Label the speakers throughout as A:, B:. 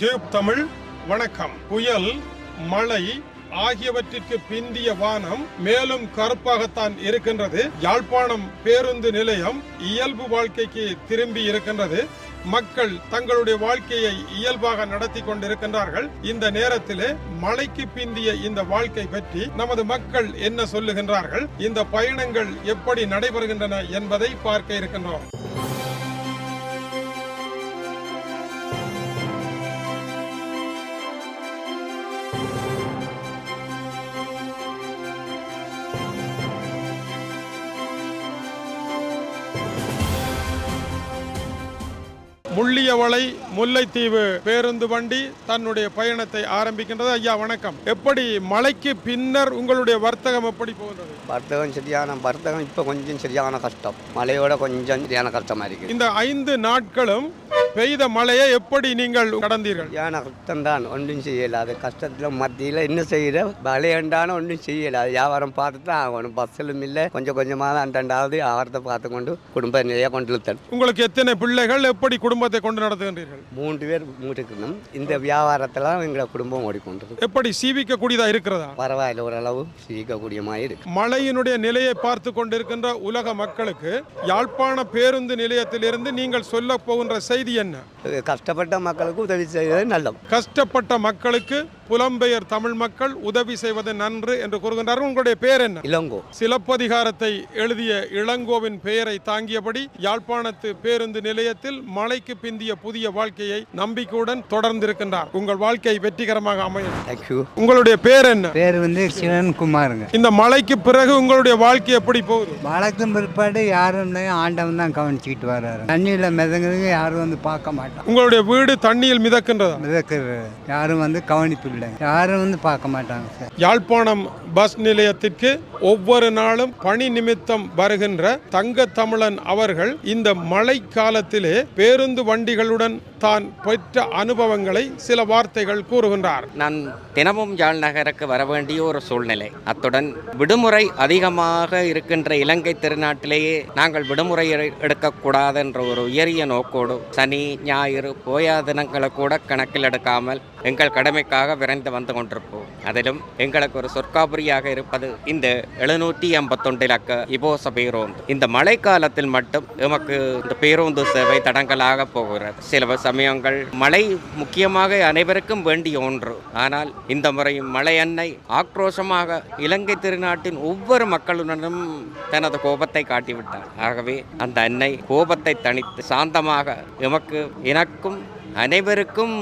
A: Tube Tamil வணக்கம். புயல் மழை ஆகியவற்றிற்கு பிந்திய வானம் மேலும் கருப்பாகத்தான் இருக்கின்றது. யாழ்ப்பாணம் பேருந்து நிலையம் இயல்பு வாழ்க்கைக்கு திரும்பி இருக்கின்றது. மக்கள் தங்களுடைய வாழ்க்கையை இயல்பாக நடத்தி கொண்டிருக்கின்றார்கள். இந்த நேரத்திலே மழைக்கு பிந்திய இந்த வாழ்க்கை பற்றி நமது மக்கள் என்ன சொல்லுகின்றார்கள்? இந்த பயணங்கள் எப்படி நடைபெறுகின்றன என்பதை பார்க்க இருக்கின்றோம். முள்ளியவளை முல்லைத்தீவு பேருந்து வண்டி தன்னுடைய பயணத்தை ஆரம்பிக்கின்றது. ஐயா வணக்கம். எப்படி மழைக்கு பின்னர் உங்களுடைய வர்த்தகம் எப்படி போகின்றது
B: வர்த்தகம் சரியான வர்த்தகம் இப்போ கொஞ்சம் சரியான கஷ்டம். மழையோட கொஞ்சம் சரியான கஷ்டமாக இருக்குது
A: இந்த ஐந்து நாட்களும் பெய்த மழையை எப்படி நீங்கள் கடந்தீர்கள்?
B: சரியான கஷ்டம் தான். ஒன்றும் செய்யலாது. கஷ்டத்தில் மத்தியில் என்ன செய்கிற விளையாண்டான ஒன்றும் செய்யலாது. வியாபாரம் பார்த்து தான் ஆகணும் பஸ்ஸிலும் இல்லை. கொஞ்சம் கொஞ்சமாக தான் அண்டண்டாவது ஆவாரத்தை பார்த்து கொண்டு குடும்ப நிறைய கொண்டு இழுத்தணும்
A: உங்களுக்கு எத்தனை பிள்ளைகள்? எப்படி குடும்பத்தை கொண்டு நடத்துகின்றீர்கள்?
B: மூன்று பேர் இருக்கணும் இந்த வியாபாரத்தில் எங்களை குடும்பம் ஓடிக்கொண்டிருக்கு.
A: எப்படி சீவிக்கக்கூடியதா இருக்கிறதா?
B: பரவாயில்ல. ஓரளவு சிரிக்கக்கூடிய மாதிரி இருக்கு.
A: மழையினுடைய நிலையை பார்த்து கொண்டிருக்கின்ற உலக மக்களுக்கு யாழ்ப்பாண பேருந்து நிலையத்திலிருந்து நீங்கள் சொல்ல போகின்ற செய்தி என்ன?
B: கஷ்டப்பட்ட மக்களுக்கு உதவி செய்வது நல்லது.
A: கஷ்டப்பட்ட மக்களுக்கு புலம்பெயர் தமிழ் மக்கள் உதவி செய்வது நன்று என்று கூறுகின்றார்கள். உங்களுடைய பேர் என்ன?
B: இளங்கோ.
A: சிலப்பதிகாரத்தை எழுதிய இளங்கோவின் பெயரை தாங்கியபடி யாழ்ப்பாணத்து பேருந்து நிலையத்தில் மழைக்கு பிந்திய புதிய வாழ்க்கையை நம்பிக்கையுடன் தொடர்ந்திருக்கின்றார். உங்கள் வாழ்க்கை வெற்றிகரமாக அமையும். உங்களுடைய பேர் என்ன?
C: பேர் வந்து சிவன்குமாருங்க.
A: இந்த மழைக்கு பிறகு உங்களுடைய வாழ்க்கை எப்படி போகுது?
C: வழக்கம் பிற்பாடு யாரும் ஆண்டவன் தான் கவனிச்சுக்கிட்டு வர்றாரு. தண்ணியில் மிதங்குறதுங்க யாரும் வந்து பார்க்க மாட்டான்
A: உங்களுடைய வீடு தண்ணியில் மிதக்கின்றதா?
C: மிதக்கிறது. யாரும் வந்து கவனிப்பு இல்லை யாரும் வந்து பார்க்க மாட்டாங்க சார்.
A: யாழ்ப்பாணம் பஸ் நிலையத்திற்கு ஒவ்வொரு நாளும் பணி நிமித்தம் வருகின்ற தங்க தமிழன் அவர்கள் இந்த மழை காலத்திலே பேருந்து வண்டிகளுடன் தான் பெற்ற அனுபவங்களை சில வார்த்தைகள் கூறுகின்றார்.
D: நான் தினமும் யாழ் நகருக்கு வர வேண்டிய ஒரு சூழ்நிலை. அத்துடன் விடுமுறை அதிகமாக இருக்கின்ற இலங்கை திருநாட்டிலேயே நாங்கள் விடுமுறை எடு- எடுக்கக்கூடாது என்ற ஒரு உயரிய நோக்கோடு சனி ஞாயிறு போயா தினங்களை கூட கணக்கில் எடுக்காமல் எங்கள் கடமைக்காக விரைந்து வந்து கொண்டிருப்போம். அதிலும் எங்களுக்கு ஒரு சொற்காபுரியாக இருப்பது இந்த எழுநூற்றி ஐம்பத்தொண்டு இலக்க இபோச பேருந்து. இந்த மழை காலத்தில் மட்டும் எமக்கு இந்த பேருந்து சேவை தடங்களாக போகிறது. சில சமயங்கள் மழை முக்கியமாக அனைவருக்கும் வேண்டிய ஒன்று. ஆனால் இந்த முறை மழை அன்னை ஆக்ரோஷமாக இலங்கை திருநாட்டின் ஒவ்வொரு மக்களுடனும் தனது கோபத்தை காட்டிவிட்டார். ஆகவே அந்த அன்னை கோபத்தை தனித்து சாந்தமாக எமக்கு எனக்கும் அனைவருக்கும்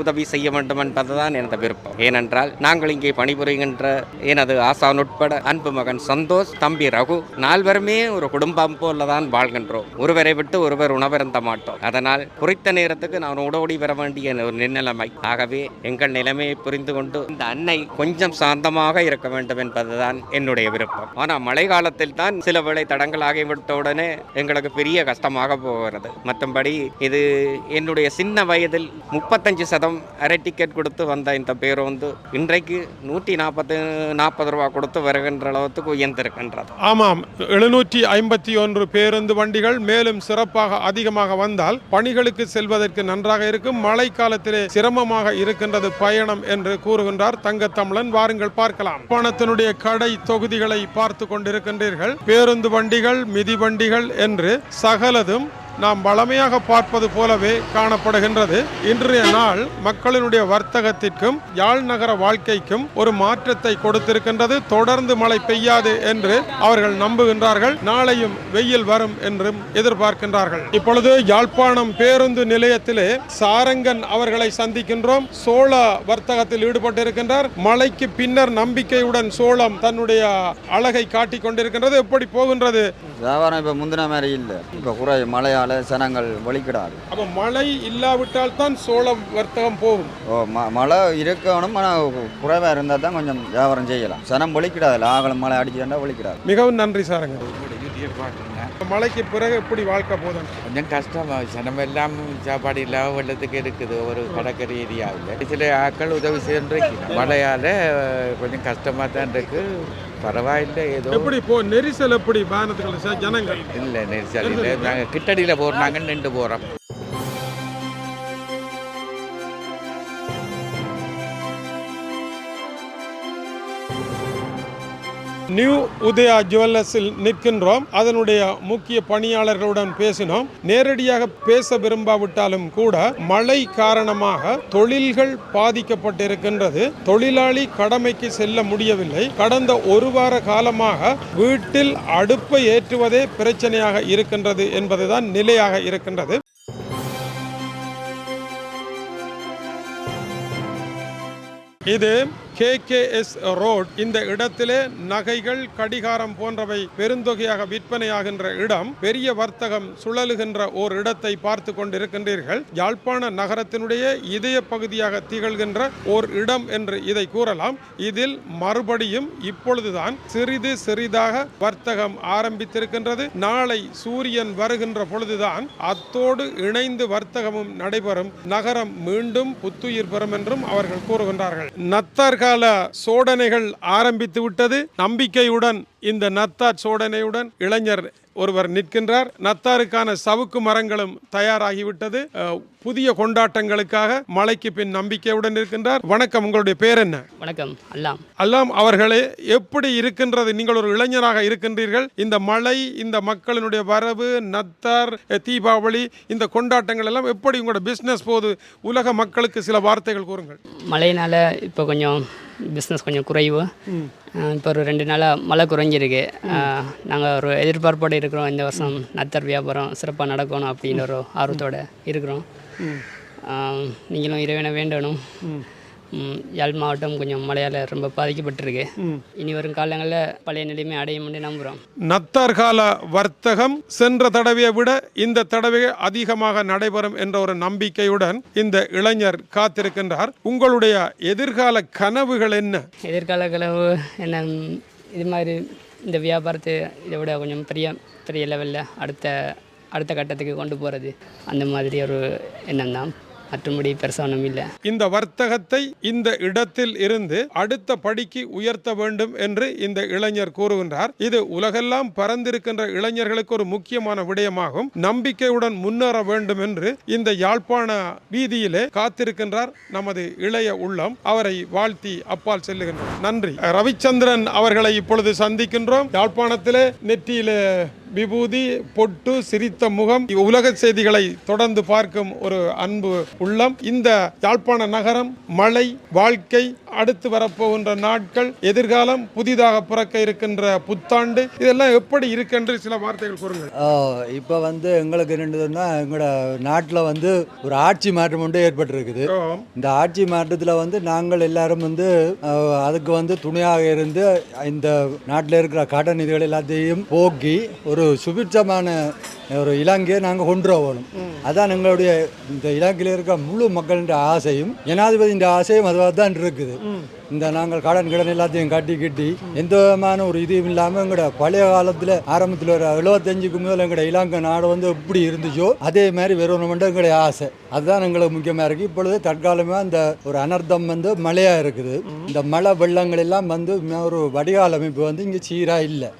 D: உதவி செய்ய வேண்டும் என்பதுதான் எனது விருப்பம். ஏனென்றால் நாங்கள் இங்கே பணிபுரிகின்ற எனது ஆசான் உட்பட அன்பு மகன் சந்தோஷ் தம்பி ரகு நால்வருமே ஒரு குடும்பம் போல தான் வாழ்கின்றோம். ஒருவரை விட்டு ஒருவர் உணவருந்த மாட்டோம். அதனால் குறித்த நேரத்துக்கு நான் உடோடி வர வேண்டிய ஒரு நிலைமை. ஆகவே எங்கள் நிலைமையை புரிந்து கொண்டு இந்த அன்னை கொஞ்சம் சாந்தமாக இருக்க வேண்டும் என்பதுதான் என்னுடைய விருப்பம். ஆனால் மழை காலத்தில் தான் சில வேளை தடங்களாகிவிட்ட உடனே எங்களுக்கு பெரிய கஷ்டமாக போகிறது. மற்றபடி இது என்னுடைய சின்ன வயதில் முப்பத்தஞ்சு சதம் அரை டிக்கெட் கொடுத்து வந்த இந்த பேருந்து இன்றைக்கு நூற்றி நாற்பத்தி நாற்பது ரூபா கொடுத்து வருகின்ற அளவுக்கு உயர்ந்திருக்கின்றது.
A: ஆமாம். எழுநூற்றி ஐம்பத்தி ஒன்று பேருந்து வண்டிகள் மேலும் சிறப்பாக அதிகமாக வந்தால் பணிகளுக்கு செல்வதற்கு நன்றாக இருக்கும். மழை காலத்திலே சிரமமாக இருக்கின்றது பயணம் என்று கூறுகின்றார் தங்கத்தமிழன். வாருங்கள் பார்க்கலாம். பணத்தினுடைய கடை தொகுதிகளை பார்த்து கொண்டிருக்கின்றீர்கள். பேருந்து வண்டிகள் மிதி வண்டிகள் என்று சகலதும் நாம் வளமையாக பார்ப்பது போலவே காணப்படுகின்றது. இன்றைய நாள் மக்களினுடைய வர்த்தகத்திற்கும் யாழ் நகர வாழ்க்கைக்கும் ஒரு மாற்றத்தை கொடுத்திருக்கின்றது. தொடர்ந்து மழை பெய்யாது என்று அவர்கள் நம்புகின்றார்கள். நாளையும் வெயில் வரும் என்றும் எதிர்பார்க்கின்றார்கள். இப்பொழுது யாழ்ப்பாணம் பேருந்து நிலையத்திலே சாரங்கன் அவர்களை சந்திக்கின்றோம். சோழ வர்த்தகத்தில் ஈடுபட்டிருக்கின்றார். மழைக்கு பின்னர் நம்பிக்கையுடன் சோளம் தன்னுடைய அழகை காட்டிக் கொண்டிருக்கின்றது எப்படி போகின்றது?
E: வியாபாரம் இப்போ முந்தின மாதிரி இல்லை. இப்ப குறை மழையால் சனங்கள் வலிக்கிடாது
A: அப்ப மழை இல்லாவிட்டால் தான் சோளம் வர்த்தகம் போகும்.
E: ஓ ம மழை இருக்கணும் ஆனால் குறைவாக இருந்தால் தான் கொஞ்சம் வியாபாரம் செய்யலாம். சனம் வலிக்கிடாது ஆகலம் மழை அடிச்சுட்டா வலிக்கிடாது
A: மிகவும் நன்றி சாருங்க
F: பார்க்குறேன்
A: மழைக்கு பிறகு எப்படி வாழ்க்கை போதும்?
F: கொஞ்சம் கஷ்டம். ஜனம் எல்லாம் சாப்பாடு இல்லாம வெள்ளத்துக்கு இருக்குது ஒரு கடற்கரை ஏரியாவில். சில ஆட்கள் உதவி செய்யறீங்க மழையால் கொஞ்சம் கஷ்டமாக தான் இருக்கு. பரவாயில்லை ஏதோ.
A: எப்படி போ நெரிசல் எப்படி வாகனத்துகள் ச- ஜனங்கள்?
F: இல்லை நெரிசல் இல்லை. நாங்கள் கிட்டடியில் போடுறாங்க நின்று போகிறோம்
A: நியூ உதயா ஜுவல்லர்ஸில் நிற்கின்றோம். அதனுடைய முக்கிய பணியாளர்களுடன் பேசினோம். நேரடியாக பேச விரும்பாவிட்டாலும் கூட மழை காரணமாக தொழில்கள் பாதிக்கப்பட்டிருக்கின்றது. தொழிலாளி கடமைக்கு செல்ல முடியவில்லை. கடந்த ஒரு வார காலமாக வீட்டில் அடுப்பை ஏற்றுவதே பிரச்சனையாக இருக்கின்றது என்பதுதான் நிலையாக இருக்கின்றது. இது கேகேஎஸ் ரோட் இந்த இடத்திலே நகைகள் கடிகாரம் போன்றவை பெருந்தொகையாக விற்பனையாகின்ற இடம் பெரிய வர்த்தகம் சுழலுகின்ற ஓர் இடத்தை பார்த்து கொண்டிருக்கின்றீர்கள். யாழ்ப்பாண நகரத்தினுடைய இதய பகுதியாக திகழ்கின்ற ஓர் இடம் என்று இதை கூறலாம். இதில் மறுபடியும் இப்பொழுதுதான் சிறிது சிறிதாக வர்த்தகம் ஆரம்பித்திருக்கின்றது. நாளை சூரியன் வருகின்ற பொழுதுதான் அத்தோடு இணைந்து வர்த்தகமும் நடைபெறும். நகரம் மீண்டும் புத்துயிர் பெறும் என்றும் அவர்கள் கூறுகின்றார்கள். நத்தார்கள் கால சோதனைகள் ஆரம்பித்து விட்டது நம்பிக்கையுடன் இந்த நத்தார் சோதனையுடன் இளைஞர் ஒருவர் நிற்கின்றார். நத்தாருக்கான சவுக்கு மரங்களும் தயாராகிவிட்டது. புதிய கொண்டாட்டங்களுக்காக மழைக்கு பின் நம்பிக்கையுடன் இருக்கின்றார் வணக்கம் உங்களுடைய பேர் என்ன?
G: வணக்கம் அல்லாம்.
A: அல்லாம் அவர்களே எப்படி இருக்கின்றது? நீங்கள் ஒரு இளைஞராக இருக்கின்றீர்கள். இந்த மழை இந்த மக்களினுடைய வரவு நத்தார் தீபாவளி இந்த கொண்டாட்டங்கள் எல்லாம் எப்படி உங்களோட பிஸ்னஸ் போது உலக மக்களுக்கு சில வார்த்தைகள் கூறுங்கள்.
G: மழையினால் இப்போ கொஞ்சம் பிஸ்னஸ் கொஞ்சம் குறைவு. இப்போ ஒரு ரெண்டு நாளாக மழை குறைஞ்சிருக்கு. நாங்கள் ஒரு எதிர்பார்ப்போடு இருக்கிறோம். இந்த வருஷம் நத்தர் வியாபாரம் சிறப்பாக நடக்கணும் அப்படின்னு ஒரு ஆர்வத்தோடு இருக்கிறோம். நீங்களும் இறைவனை வேண்டணும். யாழ் மாவட்டம் கொஞ்சம் மழையால் ரொம்ப பாதிக்கப்பட்டிருக்கு. இனி வரும் காலங்களில் பழைய நிலைமை அடையும் என்று நம்புகிறோம்
A: நத்தார் கால வர்த்தகம் சென்ற தடவையை விட இந்த தடவை அதிகமாக நடைபெறும் என்ற ஒரு நம்பிக்கையுடன் இந்த இளைஞர் காத்திருக்கின்றார். உங்களுடைய எதிர்கால கனவுகள் என்ன?
G: எதிர்கால கனவு என்ன? இது மாதிரி இந்த வியாபாரத்தை இதை விட கொஞ்சம் பெரிய பெரிய லெவலில் அடுத்த அடுத்த கட்டத்துக்கு கொண்டு போகிறது அந்த மாதிரி ஒரு எண்ணம் தான். மற்றபடி பெருசாக ஒன்றும் இல்லை.
A: இந்த வர்த்தகத்தை இந்த இடத்தில் இருந்து அடுத்த படிக்கு உயர்த்த வேண்டும் என்று இந்த இளைஞர் கூறுகின்றார். இது உலகெல்லாம் பறந்திருக்கின்ற இளைஞர்களுக்கு ஒரு முக்கியமான விடயமாகும். நம்பிக்கையுடன் முன்னேற வேண்டும் என்று இந்த யாழ்ப்பாண வீதியிலே காத்திருக்கின்றார் நமது இளைய உள்ளம். அவரை வாழ்த்தி அப்பால் செல்லுகின்றோம். நன்றி. ரவிச்சந்திரன் அவர்களை இப்பொழுது சந்திக்கின்றோம். யாழ்ப்பாணத்திலே நெற்றியிலே விபூதி பொட்டு சிரித்த முகம் உலக செய்திகளை தொடர்ந்து பார்க்கும் ஒரு அன்பு உள்ளம். இந்த யாழ்ப்பாண நகரம் மழை வாழ்க்கை அடுத்து வரப்போகின்ற நாட்கள் எதிர்காலம் புதிதாக பிறக்க இருக்கின்ற புத்தாண்டு இதெல்லாம் எப்படி இருக்குன்று சில வார்த்தைகள் கூறுங்கள்.
H: இப்போ வந்து எங்களுக்கு என்னதுன்னா எங்களோட நாட்டில் வந்து ஒரு ஆட்சி மாற்றம் ஒன்று ஏற்பட்டிருக்குது. இந்த ஆட்சி மாற்றத்தில் வந்து நாங்கள் எல்லாரும் வந்து அதுக்கு வந்து துணையாக இருந்து இந்த நாட்டில் இருக்கிற கடன் இதுகள் எல்லாத்தையும் போக்கி ஒரு சுபிட்சமான ஒரு இலங்கையை நாங்கள் கொண்டு வரணும் அதான் எங்களுடைய இந்த இலங்கையில் இருக்க முழு மக்களின் ஆசையும் ஜனாதிபதியின் ஆசையும் அதுவாக தான் இருக்குது. இந்த நாங்கள் கடன் கடன் எல்லாத்தையும் கட்டி கட்டி எந்த விதமான ஒரு இதுவும் இல்லாமல் எங்களோட பழைய காலத்தில் ஆரம்பத்தில் ஒரு எழுபத்தஞ்சுக்கு முதல் எங்களோட இலங்கை நாடு வந்து எப்படி இருந்துச்சோ அதே மாதிரி வரணுமென்று எங்களுடைய ஆசை. அதுதான் எங்களுக்கு முக்கியமாக இருக்குது இப்பொழுது தற்காலமாக அந்த ஒரு அனர்த்தம் வந்து மழையாக இருக்குது. இந்த மழை வெள்ளங்கள் எல்லாம் வந்து ஒரு வடிகால் அமைப்பு வந்து இங்கே சீராக இல்லை.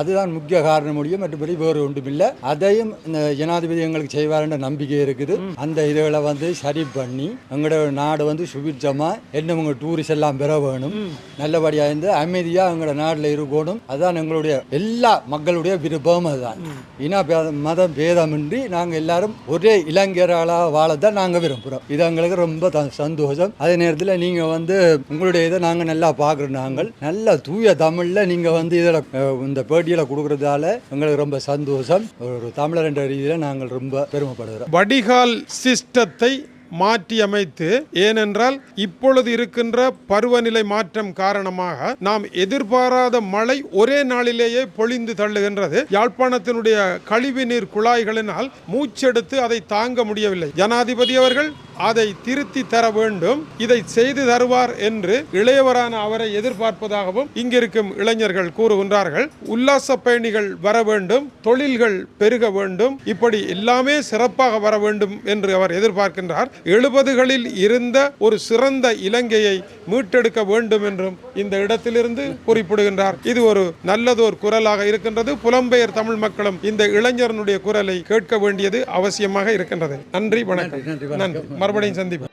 H: அதுதான் முக்கிய காரணம் முடியும். மற்றபடி வேறு ஒன்றும் இல்லை அதையும் இந்த ஜனாதிபதி எங்களுக்கு செய்வார்ன்ற நம்பிக்கை இருக்குது. அந்த இதுகளை வந்து சரி பண்ணி எங்களோட நாடு வந்து சுபிட்சமாக என்ன உங்கள் டூரிஸ்ட் எல்லாம் பெற வேணும். நல்லபடியாக இருந்து அமைதியாக எங்களோட நாட்டில் இருக்கணும். அதுதான் எங்களுடைய எல்லா மக்களுடைய விருப்பம் அதுதான். இன மதம் பேதமின்றி நாங்கள் எல்லாரும் ஒரே இளைஞர்களாக வாழத்தான் நாங்கள் விரும்புகிறோம் இது எங்களுக்கு ரொம்ப சந்தோஷம். அதே நேரத்தில் நீங்கள் வந்து உங்களுடைய இதை நாங்கள் நல்லா பார்க்குறோம் நாங்கள். நல்ல தூய தமிழில் நீங்கள் வந்து இதில் இந்த பேட்டியில் கொடுக்குறதால எங்களுக்கு ரொம்ப சந்தோஷம். ஒரு தமிழர் என்ற ரீதியில் நாங்கள் ரொம்ப பெருமைப்படுகிறோம்.
A: வடிகால் சிஸ்டத்தை மாற்றி அமைத்து ஏனென்றால் இப்பொழுது இருக்கின்ற பருவநிலை மாற்றம் காரணமாக நாம் எதிர்பாராத மழை ஒரே நாளிலேயே பொழிந்து தள்ளுகின்றது. யாழ்ப்பாணத்தினுடைய கழிவு நீர் குழாய்களினால் மூச்செடுத்து அதை தாங்க முடியவில்லை. ஜனாதிபதி அவர்கள் அதை திருத்தி தர வேண்டும் இதை செய்து தருவார் என்று இளையவரான அவரை எதிர்பார்ப்பதாகவும் இங்கிருக்கும் இளைஞர்கள் கூறுகின்றார்கள். உல்லாச பயணிகள் வர வேண்டும் தொழில்கள் பெருக வேண்டும் இப்படி எல்லாமே சிறப்பாக வர வேண்டும் என்று அவர் எதிர்பார்க்கின்றார். எழுபதுகளில் இருந்த ஒரு சிறந்த இலங்கையை மீட்டெடுக்க வேண்டும் என்றும் இந்த இடத்திலிருந்து குறிப்பிடுகின்றார். இது ஒரு நல்லதோர் குரலாக இருக்கின்றது. புலம்பெயர் தமிழ் மக்களும் இந்த இளைஞரனுடைய குரலை கேட்க வேண்டியது அவசியமாக இருக்கின்றது. நன்றி வணக்கம். நன்றி மறுபடியும் சந்திப்போம்.